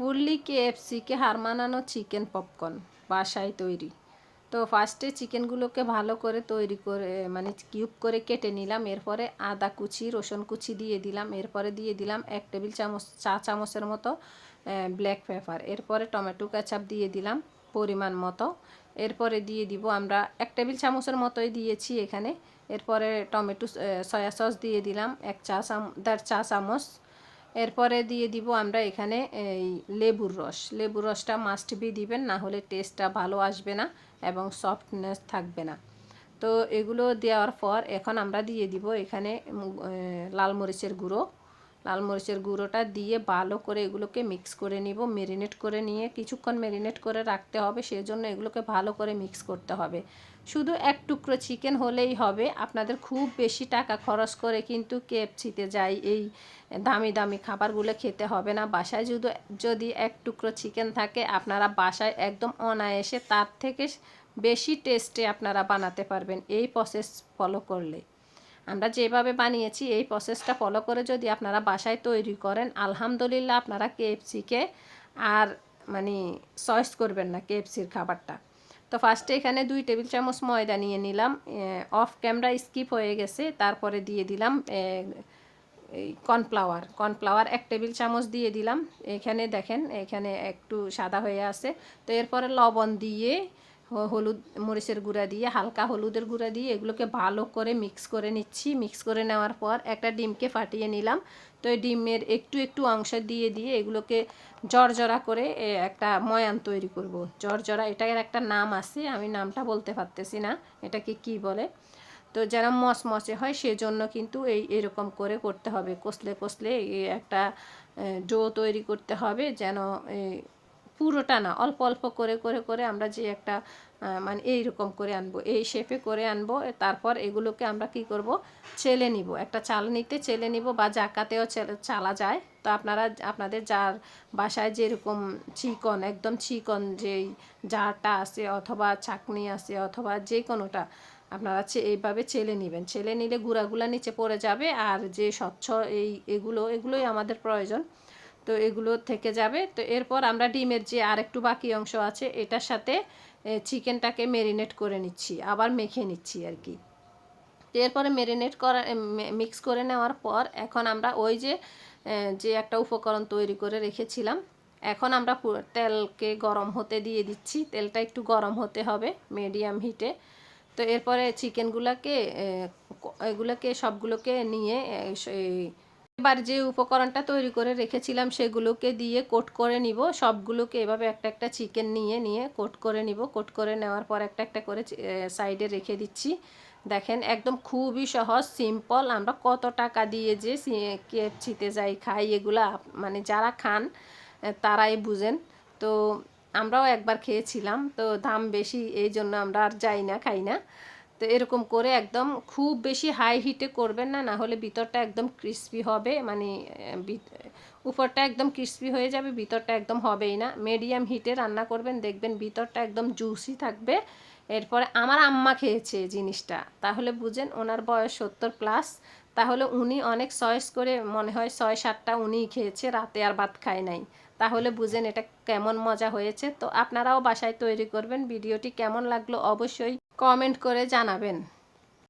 Fully কেএফসিকে হার মানানো chicken popcorn বাসায় তৈরি। তো ফার্স্টে চিকেনগুলোকে ভালো করে তৈরি করে মানে কিউব করে কেটে নিলাম, এরপরে আদা কুচি, রসুন কুচি দিয়ে দিলাম, এরপরে দিয়ে দিলাম এক টেবিল চামচ, চা চামচের মতো ব্ল্যাক পেপার এরপরে টমেটো কেচাপ দিয়ে দিলাম পরিমাণ মতো, এরপরে দিয়ে দিব আমরা এক টেবিল চামচের মতোই দিয়েছি এখানে, এরপরে টমেটো সয়া সস দিয়ে দিলাম এক চা চাম চা চামচ এরপরে দিয়ে দিব আমরা এখানে এই লেবুর রস। লেবুর রসটা মাস্ট বি দিবেন, না হলে টেস্টটা ভালো আসবে না এবং সফটনেস থাকবে না। তো এগুলো দেওয়ার পর এখন আমরা দিয়ে দিব এখানে লাল মরিচের গুঁড়ো। লাল মরিচের গুঁড়োটা দিয়ে ভালো করে এগুলোকে মিক্স করে নিব মেরিনেট করে নিয়ে কিছুক্ষণ মেরিনেট করে রাখতে হবে, সেজন্য এগুলোকে ভালো করে মিক্স করতে হবে। শুধু এক টুকরো চিকেন হলেই হবে, আপনাদের খুব বেশি টাকা খরচ করে কিন্তু কেএফসিতে যাই এই দামি দামি খাবারগুলো খেতে হবে না। বাসায় যদি যদি এক টুকরো চিকেন থাকে, আপনারা বাসায় একদম অনায়াসে তার থেকে বেশি টেস্টে আপনারা বানাতে পারবেন। এই প্রসেস ফলো করলে। আমরা যেভাবে বানিয়েছি, এই প্রসেসটা ফলো করে যদি আপনারা বাসায় তৈরি করেন, আলহামদুলিল্লাহ আপনারা কেএফসিকে আর মানে সয়েস করবেন না কেএফসির খাবারটা। তো ফার্স্টে এখানে দুই টেবিল চামচ ময়দা নিয়ে নিলাম অফ ক্যামেরা স্কিপ হয়ে গেছে, তারপরে দিয়ে দিলাম এই কর্নফ্লাওয়ার কর্নফ্লাওয়ার এক টেবিল চামচ দিয়ে দিলাম। এখানে দেখেন, এখানে একটু সাদা হয়ে আছে। তো এরপরে লবণ দিয়ে হলুদ মরিচের গুঁড়া দিয়ে, হালকা হলুদের গুঁড়া দিয়ে এগুলোকে ভালো করে মিক্স করে নিচ্ছি। মিক্স করে নেওয়ার পর একটা ডিমকে ফাটিয়ে নিলাম। তো এই ডিমের একটু একটু অংশ দিয়ে দিয়ে এগুলোকে জর্জরা করে একটা ময়ান তৈরি করব। জর্জরা, এটার একটা নাম আছে, আমি নামটা বলতে পারতেছি না, এটাকে কি বলে? তো যেন মচমচে হয় সেজন্য কিন্তু এই এরকম করে করতে হবে। কষলে কষলে একটা ডো তৈরি করতে হবে যেন পুরোটা না, অল্প অল্প করে করে করে আমরা যে একটা মানে এইরকম করে আনব, এই শেপে করে আনব, তারপর এগুলোকে আমরা কি করব? চেলে নিব। একটা চাল নিতে চেলে নিব বা জাকাতেও চালা যায়। তো আপনারা, আপনাদের যার বাসায় যেরকম চিকন, একদম চিকন যেই জারটা আছে অথবা চাকনি আছে অথবা যে কোনোটা আপনারা এইভাবে চেলে নেবেন। চেলে নিলে গুঁড়াগুলা নিচে পড়ে যাবে আর যে স্বচ্ছ এই, এগুলো, এগুলোই আমাদের প্রয়োজন। তো এগুলো থেকে যাবে। তো এরপর আমরা ডিমের যে আরেকটু বাকি অংশ আছে, এটার সাথে চিকেনটাকে মেরিনেট করে নিচ্ছি, আবার মেখে নিচ্ছি আর কি। এরপরে মেরিনেট করা মিক্স করে নেওয়ার পর এখন আমরা ওই যে যে একটা উপকরণ তৈরি করে রেখেছিলাম, এখন আমরা তেলকে গরম হতে দিয়ে দিচ্ছি। তেলটা একটু গরম হতে হবে মিডিয়াম হিটে তো এরপরে চিকেনগুলোকে এগুলোকে সবগুলোকে নিয়ে এবার যে উপকরণটা তৈরি করে রেখেছিলাম সেগুলোকে দিয়ে কোট করে নিব। সবগুলোকে এভাবে একটা একটা চিকেন নিয়ে নিয়ে কোট করে নিব। কোট করে নেওয়ার পর একটা একটা করে সাইডে রেখে দিচ্ছি। দেখেন, একদম খুবই সহজ, সিম্পল। আমরা কত টাকা দিয়ে যে কেপচিতে যাই, খাই, এগুলা মানে যারা খান তারাই বুঝেন। তো আমরাও একবার খেয়েছিলাম। তো দাম বেশি, এই জন্য আমরা আর যাই না, খাই না। তো এরকম করে একদম খুব বেশি হাই হিটে করবেন না না হলে ভিতরটা একদম ক্রিস্পি হবে মানে উপরটা একদম ক্রিস্পি হয়ে যাবে, ভিতরটা একদম হবেই না। মিডিয়াম হিটে রান্না করবেন, দেখবেন ভিতরটা একদম জুসি থাকবে। এরপরে আমার আম্মা খেয়েছে জিনিসটা, তাহলে বুঝেন ওনার বয়স সত্তর প্লাস তাহলে উনি অনেক চয়েস করে, মনে হয় ছয় সাতটা উনিই খেয়েছে, রাতে আর ভাত খায় নাই। তাহলে বুঝেন এটা কেমন মজা হয়েছে। তো আপনারাও বাসায় তৈরি করবেন, ভিডিওটি কেমন লাগল অবশ্যই কমেন্ট করে জানাবেন।